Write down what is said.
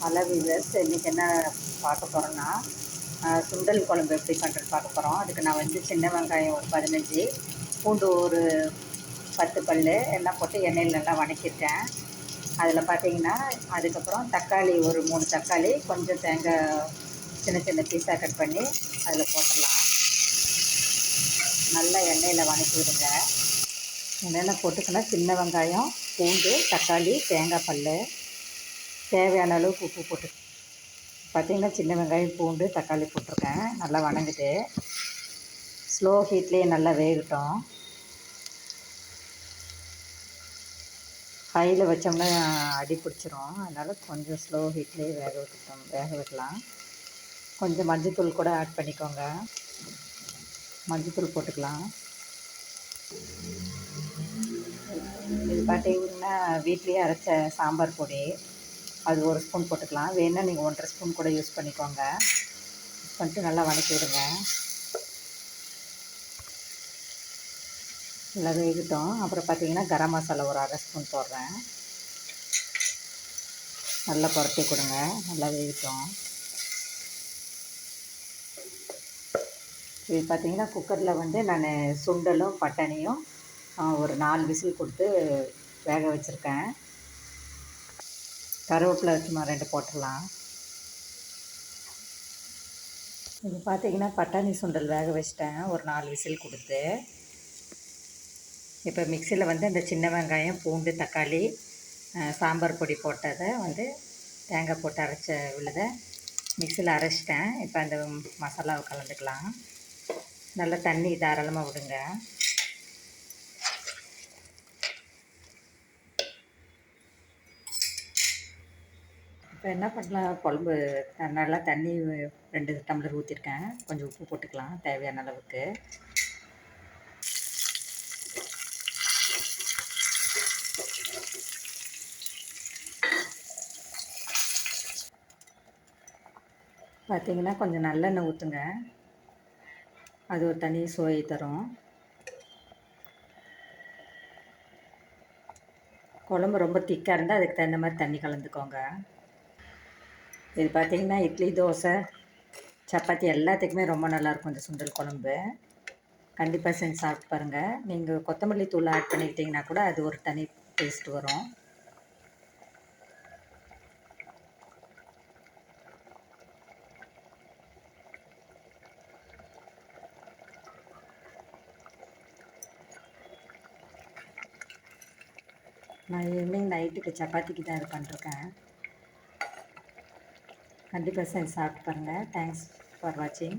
Hello viewers இன்றைக்கி என்ன பார்க்க போகிறோன்னா சுண்டல் குழம்பு எப்படி பண்ணுறது பார்க்க போகிறோம் அதுக்கு நான் வந்து சின்ன வெங்காயம் ஒரு பதினஞ்சு பூண்டு ஒரு பத்து பல் எல்லாம் போட்டு எண்ணெயில் நல்லா வணக்கிட்டேன் அதில் பார்த்தீங்கன்னா அதுக்கப்புறம் தக்காளி ஒரு மூணு தக்காளி கொஞ்சம் தேங்காய் சின்ன சின்ன பீஸாக கட் பண்ணி அதில் போட்டுடலாம். நல்லா எண்ணெயில் வணக்கி விடுங்க எண்ணெயில் போட்டுக்கினா சின்ன வெங்காயம். பூண்டு தக்காளி தேங்காய் பல் தேவையான அளவுக்கு உப்பு போட்டு பார்த்திங்கன்னா சின்ன வெங்காயம் பூண்டு தக்காளி போட்டிருக்கேன். நல்லா வணங்குது ஸ்லோ ஹீட்லேயே நல்லா வேகட்டும். ஹையில் வச்சோம்னா அடி பிடிச்சிரும். அதனால் கொஞ்சம் ஸ்லோ ஹீட்லேயே வேக விட்டுட்டோம். வேக விடலாம். கொஞ்சம் மஞ்சத்தூள் கூட ஆட் பண்ணிக்கோங்க. மஞ்சத்தூள் போட்டுக்கலாம். இது பார்த்தீங்கன்னா வீட்லேயே அரைச்ச சாம்பார் பொடி. அது ஒரு ஸ்பூன் போட்டுக்கலாம். வேணால் நீங்கள் ஒன்றரை ஸ்பூன் கூட யூஸ் பண்ணிக்கோங்க. யூஸ் பண்ணிட்டு நல்லா வதக்கி விடுங்க. நல்லா வேகட்டும் அப்புறம் பார்த்தீங்கன்னா கரம் மசாலா ஒரு அரை ஸ்பூன் போடுறேன். நல்லா புரட்டி கொடுங்க. நல்லா வேகட்டும் இது பார்த்தீங்கன்னா குக்கரில் வந்து நான் சுண்டலும் பட்டாணியும் ஒரு நாலு விசில் கொடுத்து வேக வச்சுருக்கேன். கருவேப்பிலை சும்மா ரெண்டு போட்டுடலாம். இது பார்த்தீங்கன்னா பட்டாணி சுண்டல் வேக வச்சிட்டேன். ஒரு நாலு விசில் கொடுத்து. இப்போ மிக்சியில் வந்து இந்த சின்ன வெங்காயம் பூண்டு தக்காளி சாம்பார் பொடி போட்டதை வந்து தேங்காய் போட்டு அரைச்ச விழுதை மிக்சியில் அரைச்சிட்டேன். இப்போ அந்த மசாலாவை கலந்துக்கலாம். நல்லா தண்ணி தாராளமாக விடுங்க. இப்போ என்ன பண்ணலாம்? குழம்பு நல்லா தண்ணி ரெண்டு டம்ளர் ஊற்றிருக்கேன் கொஞ்சம் உப்பு போட்டுக்கலாம் தேவையான அளவுக்கு. பார்த்தீங்கன்னா கொஞ்சம் நல்லெண்ணெய் ஊற்றுங்க அது ஒரு தனி சுவை தரும். குழம்பு ரொம்ப திக்காக இருந்தால் அதுக்கு தகுந்த மாதிரி தண்ணி கலந்துக்கோங்க. இது பார்த்திங்கன்னா இட்லி தோசை சப்பாத்தி எல்லாத்துக்குமே ரொம்ப நல்லாயிருக்கும் இந்த சுண்டல் குழம்பு. கண்டிப்பாக செஞ்சு சாப்பிட்டு பாருங்கள் நீங்கள் கொத்தமல்லி தூள் ஆட் பண்ணிக்கிட்டிங்கன்னா கூட அது ஒரு தனி டேஸ்ட் வரும். நான் ஈவினிங் நைட்டுக்கு சப்பாத்திக்கு தான் இது பண்ணிருக்கேன் கண்டிப்பாக செஞ்சு சாப்பிட்டு பாருங்கள் தேங்க்ஸ் ஃபார் வாட்சிங்